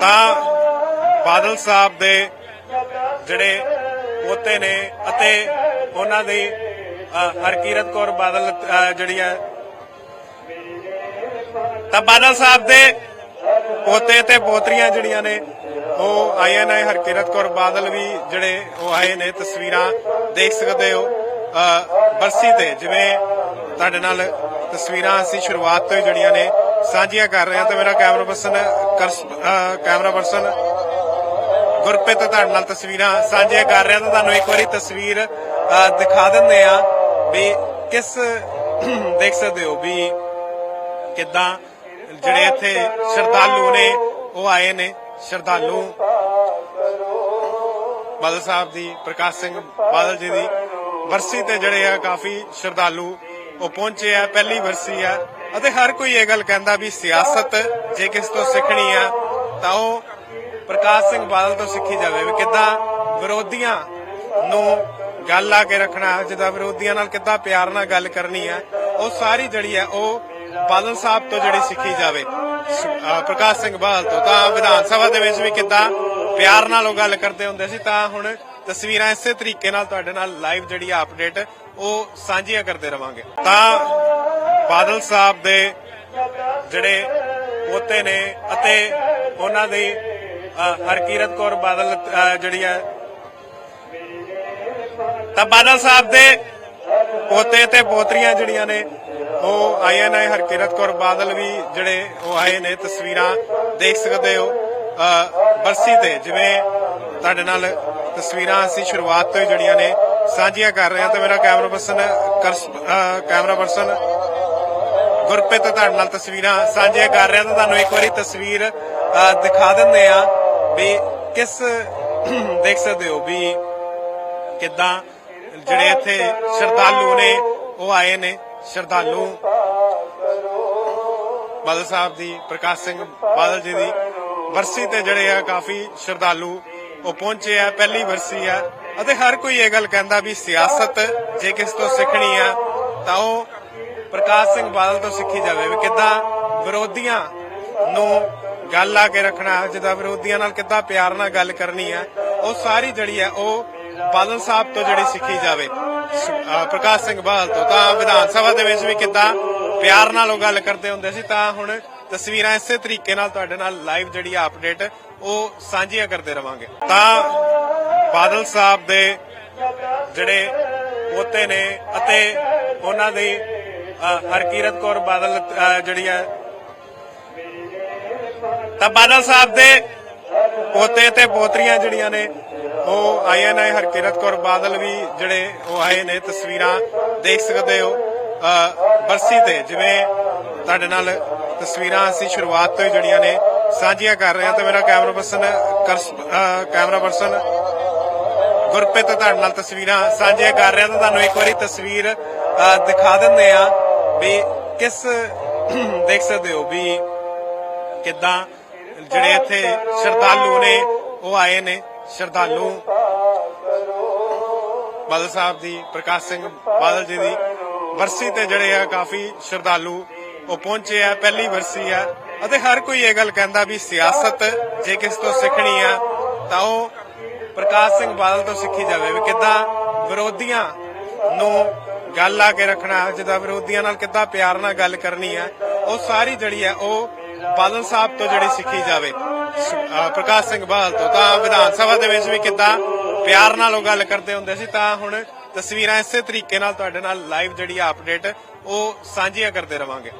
ਤਾਂ ਬਾਦਲ ਸਾਹਿਬ ਦੇ ਜਿਹੜੇ ਪੋਤੇ ਨੇ ਅਤੇ ਉਹਨਾਂ ਦੀ ਹਰਕੀਰਤ ਕੌਰ ਬਾਦਲ ਅ, ਜਿਹੜੀ ਹੈ ਤਾਂ ਬਾਦਲ ਸਾਹਿਬ ਦੇ ਪੋਤੇ ਤੇ ਪੋਤਰੀਆਂ ਜਿਹੜੀਆਂ ਨੇ ਉਹ ਆਏ ਨੇ। ਹਰਕਿਰਤ ਕੌਰ ਬਾਦਲ ਵੀ ਜਿਹੜੇ ਉਹ ਆਏ ਨੇ ਤਸਵੀਰਾਂ ਦੇਖ ਸਕਦੇ ਹੋ ਬਰਸੀ ਤੇ। ਜਿਵੇਂ ਤੁਹਾਡੇ ਨਾਲ ਤਸਵੀਰਾਂ ਅਸੀਂ ਸ਼ੁਰੂਆਤ ਤੋਂ ਹੀ ਜਿਹੜੀਆਂ ਨੇ ਸਾਂਝੀਆਂ ਕਰ ਰਹੇ ਹਾਂ ਤੇ ਮੇਰਾ camera person camera person Gurpreet ਤੁਹਾਡੇ ਨਾਲ ਤਸਵੀਰਾਂ ਸਾਂਝੀਆਂ ਕਰ ਰਿਹਾ ਤਾਂ ਤੁਹਾਨੂੰ ਇੱਕ ਵਾਰੀ ਤਸਵੀਰ ਦਿਖਾ ਦਿੰਦੇ ਆ ਵੀ ਕਿਸ, ਦੇਖ ਸਕਦੇ ਹੋ ਵੀ ਕਿੱਦਾਂ ਜਿਹੜੇ ਇੱਥੇ ਸ਼ਰਧਾਲੂ ਨੇ, ਉਹ ਆਏ ਨੇ। ਸ਼ਰਧਾਲੂ ਬਾਦਲ ਸਾਹਿਬ ਦੀ, ਪ੍ਰਕਾਸ਼ ਸਿੰਘ ਬਾਦਲ ਜੀ ਦੀ ਵਰਸੀ ਤੇ ਜਿਹੜੇ ਆ ਕਾਫੀ ਸ਼ਰਧਾਲੂ ਉਹ ਪਹੁੰਚੇ ਆ। ਪਹਿਲੀ ਵਰਸੀ ਆ। ਅਤੇ ਹਰ ਕੋਈ ਇਹ ਗੱਲ ਕਹਿੰਦਾ ਵੀ ਸਿਆਸਤ ਜੇ ਕਿਸ ਤੋਂ ਸਿੱਖਣੀ ਆ, ਤਾਂ ਉਹ ਪ੍ਰਕਾਸ਼ ਸਿੰਘ ਬਾਦਲ ਤੋਂ ਸਿੱਖੀ ਜਾਵੇ ਵੀ ਕਿੱਦਾਂ ਵਿਰੋਧੀਆਂ ਨੂੰ ਗੱਲ ਲਾ ਕੇ ਰੱਖਣਾ, ਜਿੱਦਾਂ ਵਿਰੋਧੀਆਂ ਨਾਲ ਕਿੱਦਾਂ ਪਿਆਰ ਨਾਲ ਗੱਲ ਕਰਨੀ ਆ, ਉਹ ਸਾਰੀ ਜਿਹੜੀ ਆ, ਉਹ ਬਾਦਲ ਸਾਹਿਬ ਤੋਂ ਜਿਹੜੀ ਸਿੱਖੀ ਜਾਵੇ। ਪ੍ਰਕਾਸ਼ ਸਿੰਘ ਬਾਦਲ ਤੋਂ, ਤਾਂ ਵਿਧਾਨ ਸਭਾ ਦੇ ਵਿੱਚ ਵੀ ਕਿੱਦਾਂ ਪਿਆਰ ਨਾਲ ਉਹ ਗੱਲ ਕਰਦੇ ਹੁੰਦੇ ਸੀ, ਤਾਂ ਹੁਣ ਤਸਵੀਰਾਂ ਇਸੇ ਤਰੀਕੇ ਨਾਲ ਤੁਹਾਡੇ ਨਾਲ ਲਾਈਵ ਜਿਹੜੀ ਆ ਅਪਡੇਟ ਉਹ ਸਾਂਝੀਆਂ ਕਰਦੇ ਰਵਾਂਗੇ। ਤਾਂ ਬਾਦਲ ਸਾਹਿਬ ਦੇ ਜਿਹੜੇ ਪੋਤੇ ਨੇ ਅਤੇ ਉਹਨਾਂ ਦੀ ਹਰਕੀਰਤ ਕੌਰ ਬਾਦਲ ਜਿਹੜੀ ਹੈ, ਤਾਂ ਬਾਦਲ ਸਾਹਿਬ ਦੇ ਪੋਤੇ ਤੇ ਪੋਤਰੀਆਂ ਜਿਹੜੀਆਂ ਨੇ, ਉਹ ਆਏ ਨੇ। ਹਰਕਿਰਤ ਕੌਰ ਬਾਦਲ ਵੀ ਜਿਹੜੇ ਉਹ ਆਏ ਨੇ, ਤਸਵੀਰਾਂ ਦੇਖ ਸਕਦੇ ਹੋ ਬਰਸੀ ਤੇ। ਜਿਵੇਂ ਤੁਹਾਡੇ ਨਾਲ ਤਸਵੀਰਾਂ ਅਸੀਂ ਸ਼ੁਰੂਆਤ ਤੋਂ ਹੀ ਜਿਹੜੀਆਂ ਨੇ ਸਾਂਝੀਆਂ ਕਰ ਰਹੇ ਹਾਂ, ਤੇ ਮੇਰਾ camera person camera person Gurpreet ਤੁਹਾਡੇ ਨਾਲ ਤਸਵੀਰਾਂ ਸਾਂਝੀਆਂ ਕਰ ਰਿਹਾ ਤਾਂ ਤੁਹਾਨੂੰ ਇੱਕ ਵਾਰੀ ਤਸਵੀਰ ਦਿਖਾ ਦਿੰਦੇ ਆ ਵੀ ਕਿਸ, ਦੇਖ ਸਕਦੇ ਹੋ ਵੀ ਕਿੱਦਾਂ ਜਿਹੜੇ ਇੱਥੇ ਸ਼ਰਧਾਲੂ ਨੇ, ਉਹ ਆਏ ਨੇ। ਸ਼ਰਧਾਲੂ ਬਾਦਲ ਸਾਹਿਬ ਦੀ, ਪ੍ਰਕਾਸ਼ ਸਿੰਘ ਬਾਦਲ ਜੀ ਦੀ ਵਰਸੀ ਤੇ ਜਿਹੜੇ ਆ ਕਾਫੀ ਸ਼ਰਧਾਲੂ ਉਹ ਪਹੁੰਚੇ ਆ, ਪਹਿਲੀ ਵਰਸੀ ਆ। ਅਤੇ ਹਰ ਕੋਈ ਇਹ ਗੱਲ ਕਹਿੰਦਾ ਵੀ ਸਿਆਸਤ ਜੇ ਕਿਸ ਤੋਂ ਸਿੱਖਣੀ ਆ, ਤਾਂ ਉਹ ਪ੍ਰਕਾਸ਼ ਸਿੰਘ ਬਾਦਲ ਤੋਂ ਸਿੱਖੀ ਜਾਵੇ ਵੀ ਕਿੱਦਾਂ ਵਿਰੋਧੀਆਂ ਨੂੰ ਗੱਲ ਲਾ ਕੇ ਰੱਖਣਾ, ਜਿੱਦਾਂ ਵਿਰੋਧੀਆਂ ਨਾਲ ਕਿੱਦਾਂ ਪਿਆਰ ਨਾਲ ਗੱਲ ਕਰਨੀ ਆ, ਉਹ ਸਾਰੀ ਜਿਹੜੀ ਆ, ਉਹ ਬਾਦਲ ਸਾਹਿਬ ਤੋਂ ਜਿਹੜੀ ਸਿੱਖੀ ਜਾਵੇ ਪ੍ਰਕਾਸ਼ ਸਿੰਘ ਬਾਦਲ ਤੋਂ। ਤਾਂ ਵਿਧਾਨ ਸਭਾ ਦੇ ਵਿੱਚ ਵੀ ਕਿੱਦਾਂ ਪਿਆਰ ਨਾਲ ਉਹ ਗੱਲ ਕਰਦੇ ਹੁੰਦੇ ਸੀ, ਤਾਂ ਹੁਣ ਤਸਵੀਰਾਂ ਇਸੇ ਤਰੀਕੇ ਨਾਲ ਤੁਹਾਡੇ ਨਾਲ ਲਾਈਵ ਜਿਹੜੀ ਆ ਅਪਡੇਟ, ਉਹ ਸਾਂਝੀਆਂ ਕਰਦੇ ਰਵਾਂਗੇ। ਤਾਂ ਬਾਦਲ ਸਾਹਿਬ ਦੇ ਜਿਹੜੇ ਪੋਤੇ ਨੇ ਅਤੇ ਉਹਨਾਂ ਦੀ ਹਰਕੀਰਤ ਕੌਰ ਬਾਦਲ ਅਹ, ਜਿਹੜੀ ਹੈ। ਤਾਂ ਬਾਦਲ ਸਾਹਿਬ ਦੇ ਪੋਤੇ ਤੇ ਪੋਤਰੀਆਂ ਜਿਹੜੀਆਂ ਨੇ ਉਹ ਆਏ ਨੇ। ਹਰਕੀਰਤ ਕੌਰ ਬਾਦਲ ਵੀ ਜਿਹੜੇ ਉਹ ਆਏ ਨੇ। ਤਸਵੀਰਾਂ ਦੇਖ ਸਕਦੇ ਹੋ। ਬਰਸੀ ਤੇ ਜਿਵੇਂ ਤੁਹਾਡੇ ਨਾਲ ਤਸਵੀਰਾਂ ਅਸੀਂ ਸ਼ੁਰੂਆਤ ਤੋਂ ਹੀ ਜਿਹੜੀਆਂ ਨੇ ਸਾਂਝੀਆਂ ਕਰ ਰਹੇ ਹਾਂ। ਤੇ ਮੇਰਾ camera person camera person Gurpreet ਤੁਹਾਡੇ ਨਾਲ ਤਸਵੀਰਾਂ ਸਾਂਝੀਆਂ ਕਰ ਰਿਹਾ। ਤਾਂ ਤੁਹਾਨੂੰ ਇੱਕ ਵਾਰੀ ਤਸਵੀਰ ਦਿਖਾ ਦਿੰਦੇ ਆ ਵੀ ਕਿਸ ਦੇਖ ਸਕਦੇ ਹੋ ਵੀ ਕਿੱਦਾਂ ਜਿਹੜੇ ਇੱਥੇ ਸ਼ਰਧਾਲੂ ਨੇ, ਉਹ ਆਏ ਨੇ। ਸ਼ਰਧਾਲੂ ਬਾਦਲ ਸਾਹਿਬ ਦੀ, ਪ੍ਰਕਾਸ਼ ਸਿੰਘ ਬਾਦਲ ਜੀ ਦੀ ਵਰਸੀ ਤੇ ਜਿਹੜੇ ਆ ਕਾਫੀ ਸ਼ਰਧਾਲੂ ਉਹ ਪਹੁੰਚੇ ਆ, ਪਹਿਲੀ ਵਰਸੀ ਆ। ਅਤੇ ਹਰ ਕੋਈ ਇਹ ਗੱਲ ਕਹਿੰਦਾ ਵੀ ਸਿਆਸਤ ਜੇ ਕਿਸ ਤੋਂ ਸਿੱਖਣੀ ਆ, ਤਾਂ ਉਹ ਪ੍ਰਕਾਸ਼ ਸਿੰਘ ਬਾਦਲ ਤੋਂ ਸਿੱਖੀ ਜਾਵੇ ਵੀ ਕਿੱਦਾਂ ਵਿਰੋਧੀਆਂ ਨੂੰ ਗੱਲ ਲਾ ਕੇ ਰੱਖਣਾ ਜਿੱਦਾਂ ਵਿਰੋਧੀਆਂ ਨਾਲ ਕਿੱਦਾਂ ਪਿਆਰ ਨਾਲ ਗੱਲ ਕਰਨੀ ਹੈ ਉਹ ਸਾਰੀ ਜਿਹੜੀ ਹੈ ਉਹ ਬਾਦਲ ਸਾਹਿਬ ਤੋਂ ਜਿਹੜੀ ਸਿੱਖੀ ਜਾਵੇ। ਪ੍ਰਕਾਸ਼ ਸਿੰਘ ਬਾਦਲ ਤੋਂ, ਤਾਂ ਵਿਧਾਨ ਸਭਾ ਦੇ ਵਿੱਚ ਵੀ ਕਿੱਦਾਂ ਪਿਆਰ ਨਾਲ ਉਹ ਗੱਲ ਕਰਦੇ ਹੁੰਦੇ ਸੀ, ਤਾਂ ਹੁਣ ਤਸਵੀਰਾਂ ਇਸੇ ਤਰੀਕੇ ਨਾਲ ਤੁਹਾਡੇ ਨਾਲ ਲਾਈਵ ਜਿਹੜੀ ਆ ਅਪਡੇਟ ਉਹ ਸਾਂਝੀਆਂ ਕਰਦੇ ਰਵਾਂਗੇ।